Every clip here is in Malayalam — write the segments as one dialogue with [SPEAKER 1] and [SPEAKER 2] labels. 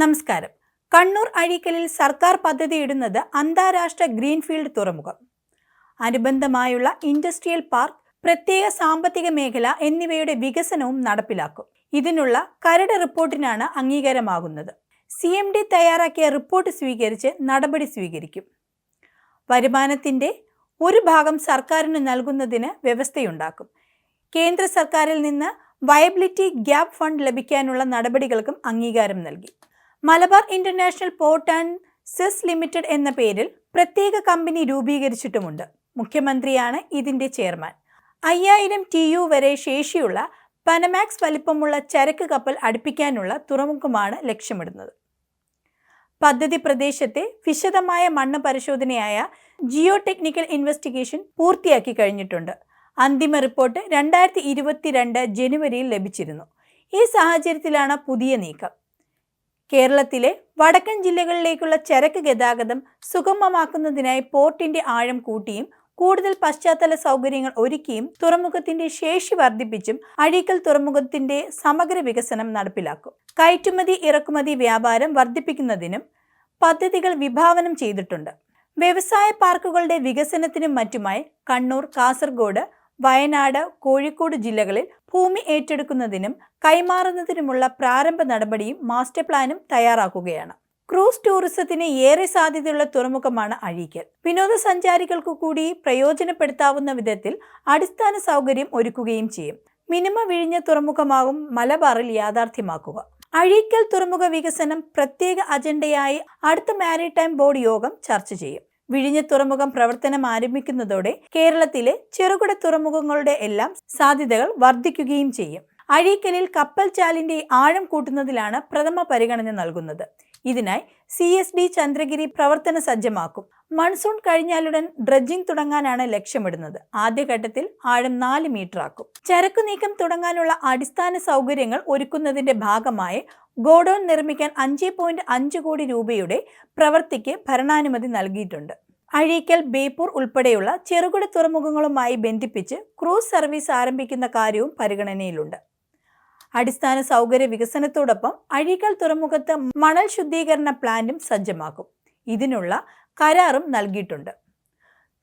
[SPEAKER 1] നമസ്കാരം. കണ്ണൂർ അഴീക്കലിൽ സർക്കാർ പദ്ധതിയിടുന്നത് അന്താരാഷ്ട്ര ഗ്രീൻഫീൽഡ് തുറമുഖം. അനുബന്ധമായുള്ള ഇൻഡസ്ട്രിയൽ പാർക്ക് പ്രത്യേക സാമ്പത്തിക മേഖല എന്നിവയുടെ വികസനവും നടപ്പിലാക്കും. ഇതിനുള്ള കരട് റിപ്പോർട്ടിനാണ് അംഗീകാരമാകുന്നത്. സി എം ഡി തയ്യാറാക്കിയ റിപ്പോർട്ട് സ്വീകരിച്ച് നടപടി സ്വീകരിക്കും. വരുമാനത്തിന്റെ ഒരു ഭാഗം സർക്കാരിന് നൽകുന്നതിന് വ്യവസ്ഥയുണ്ടാക്കും. കേന്ദ്ര സർക്കാരിൽ നിന്ന് വയബിലിറ്റി ഗ്യാപ് ഫണ്ട് ലഭിക്കാനുള്ള നടപടികൾക്കും അംഗീകാരം നൽകി. Malabar international port and SEZ limited എന്ന പേരിൽ പ്രത്യേക കമ്പനി രൂപീകരിച്ചിട്ടുമുണ്ട്. മുഖ്യമന്ത്രിയാണ് ഇതിന്റെ ചെയർമാൻ. അയ്യായിരം ടി യു വരെ ശേഷിയുള്ള പനമാക്സ് വലിപ്പമുള്ള ചരക്ക് കപ്പൽ അടുപ്പിക്കാനുള്ള തുറമുഖമാണ് ലക്ഷ്യമിടുന്നത്. പദ്ധതി പ്രദേശത്തെ വിശദമായ മണ്ണ് പരിശോധനയായ ജിയോ ടെക്നിക്കൽ ഇൻവെസ്റ്റിഗേഷൻ പൂർത്തിയാക്കി കഴിഞ്ഞിട്ടുണ്ട്. അന്തിമ റിപ്പോർട്ട് രണ്ടായിരത്തി ഇരുപത്തിരണ്ട് ജനുവരിയിൽ ലഭിച്ചിരുന്നു. ഈ സാഹചര്യത്തിലാണ് പുതിയ നീക്കം. കേരളത്തിലെ വടക്കൻ ജില്ലകളിലേക്കുള്ള ചരക്ക് ഗതാഗതം സുഗമമാക്കുന്നതിനായി പോർട്ടിന്റെ ആഴം കൂട്ടിയും കൂടുതൽ പശ്ചാത്തല സൗകര്യങ്ങൾ ഒരുക്കിയും തുറമുഖത്തിന്റെ ശേഷി വർദ്ധിപ്പിച്ചും അഴീക്കൽ തുറമുഖത്തിന്റെ സമഗ്ര വികസനം നടപ്പിലാക്കും. കയറ്റുമതി ഇറക്കുമതി വ്യാപാരം വർദ്ധിപ്പിക്കുന്നതിനും പദ്ധതികൾ വിഭാവനം ചെയ്തിട്ടുണ്ട്. വ്യവസായ പാർക്കുകളുടെ വികസനത്തിനും മറ്റുമായി കണ്ണൂർ കാസർഗോഡ് വയനാട് കോഴിക്കോട് ജില്ലകളിൽ ഭൂമി ഏറ്റെടുക്കുന്നതിനും കൈമാറുന്നതിനുമുള്ള പ്രാരംഭ നടപടിയും മാസ്റ്റർ പ്ലാനും തയ്യാറാക്കുകയാണ്. ക്രൂസ് ടൂറിസത്തിന് ഏറെ സാധ്യതയുള്ള തുറമുഖമാണ് അഴീക്കൽ. വിനോദസഞ്ചാരികൾക്കു കൂടി പ്രയോജനപ്പെടുത്താവുന്ന വിധത്തിൽ അടിസ്ഥാന സൗകര്യം ഒരുക്കുകയും ചെയ്യും. മിനിമ വിഴിഞ്ഞ തുറമുഖമാകും മലബാറിൽ യാഥാർത്ഥ്യമാക്കുക. അഴീക്കൽ തുറമുഖ വികസനം പ്രത്യേക അജണ്ടയായി അടുത്ത മാരിടൈം ബോർഡ് യോഗം ചർച്ച ചെയ്യും. വിഴിഞ്ഞ തുറമുഖം പ്രവർത്തനം ആരംഭിക്കുന്നതോടെ കേരളത്തിലെ ചെറുകിട തുറമുഖങ്ങളുടെ എല്ലാം സാധ്യതകൾ വർദ്ധിക്കുകയും ചെയ്യും. അഴീക്കലിൽ കപ്പൽ ചാലിന്റെ ആഴം കൂട്ടുന്നതിലാണ് പ്രഥമ പരിഗണന നൽകുന്നത്. ഇതിനായി സി എസ് ഡി ചന്ദ്രഗിരി പ്രവർത്തന സജ്ജമാക്കും. മൺസൂൺ കഴിഞ്ഞാലുടൻ ഡ്രഡ്ജിംഗ് തുടങ്ങാനാണ് ലക്ഷ്യമിടുന്നത്. ആദ്യഘട്ടത്തിൽ ആഴം നാല് മീറ്റർ ആക്കും ചരക്കു നീക്കം തുടങ്ങാനുള്ള അടിസ്ഥാന സൗകര്യങ്ങൾ ഒരുക്കുന്നതിന്റെ ഭാഗമായി ഗോഡൌൺ നിർമ്മിക്കാൻ അഞ്ച് പോയിന്റ് അഞ്ച് കോടി രൂപയുടെ പ്രവൃത്തിക്ക് ഭരണാനുമതി നൽകിയിട്ടുണ്ട്. അഴീക്കൽ ബേപ്പൂർ ഉൾപ്പെടെയുള്ള ചെറുകിട തുറമുഖങ്ങളുമായി ബന്ധിപ്പിച്ച് ക്രൂസ് സർവീസ് ആരംഭിക്കുന്ന കാര്യവും പരിഗണനയിലുണ്ട്. അടിസ്ഥാന സൗകര്യ വികസനത്തോടൊപ്പം അഴീക്കൽ തുറമുഖത്ത് മണൽ ശുദ്ധീകരണ പ്ലാന്റും സജ്ജമാക്കും. ഇതിനുള്ള കരാറും നൽകിയിട്ടുണ്ട്.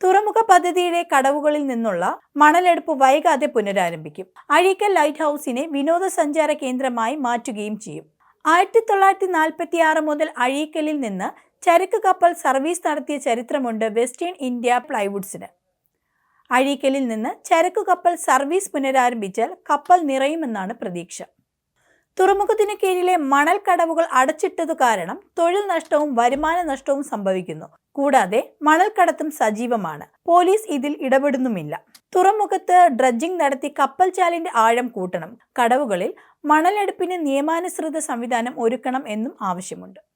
[SPEAKER 1] തുറമുഖ പദ്ധതിയുടെ കടവുകളിൽ നിന്നുള്ള മണലെടുപ്പ് വൈകാതെ പുനരാരംഭിക്കും. അഴീക്കൽ ലൈറ്റ് ഹൗസിനെ വിനോദസഞ്ചാര കേന്ദ്രമായി മാറ്റുകയും ചെയ്യും. ആയിരത്തി തൊള്ളായിരത്തി നാൽപ്പത്തി ആറ് മുതൽ അഴീക്കലിൽ നിന്ന് ചരക്ക് കപ്പൽ സർവീസ് നടത്തിയ ചരിത്രമുണ്ട് വെസ്റ്റേൺ ഇന്ത്യ പ്ലൈവുഡ്സിന്. അഴീക്കലിൽ നിന്ന് ചരക്കു കപ്പൽ സർവീസ് പുനരാരംഭിച്ചാൽ കപ്പൽ നിറയുമെന്നാണ് പ്രതീക്ഷ. തുറമുഖത്തിനു കീഴിലെ മണൽ കടവുകൾ അടച്ചിട്ടതു കാരണം തൊഴിൽ നഷ്ടവും വരുമാന നഷ്ടവും സംഭവിക്കുന്നു. കൂടാതെ മണൽ കടത്തും സജീവമാണ്. പോലീസ് ഇതിൽ ഇടപെടുന്നുമില്ല. തുറമുഖത്ത് ഡ്രഡ്ജിംഗ് നടത്തി കപ്പൽ ചാലിന്റെ ആഴം കൂട്ടണം. കടവുകളിൽ മണലെടുപ്പിന് നിയമാനുസൃത സംവിധാനം ഒരുക്കണം എന്നും ആവശ്യമുണ്ട്.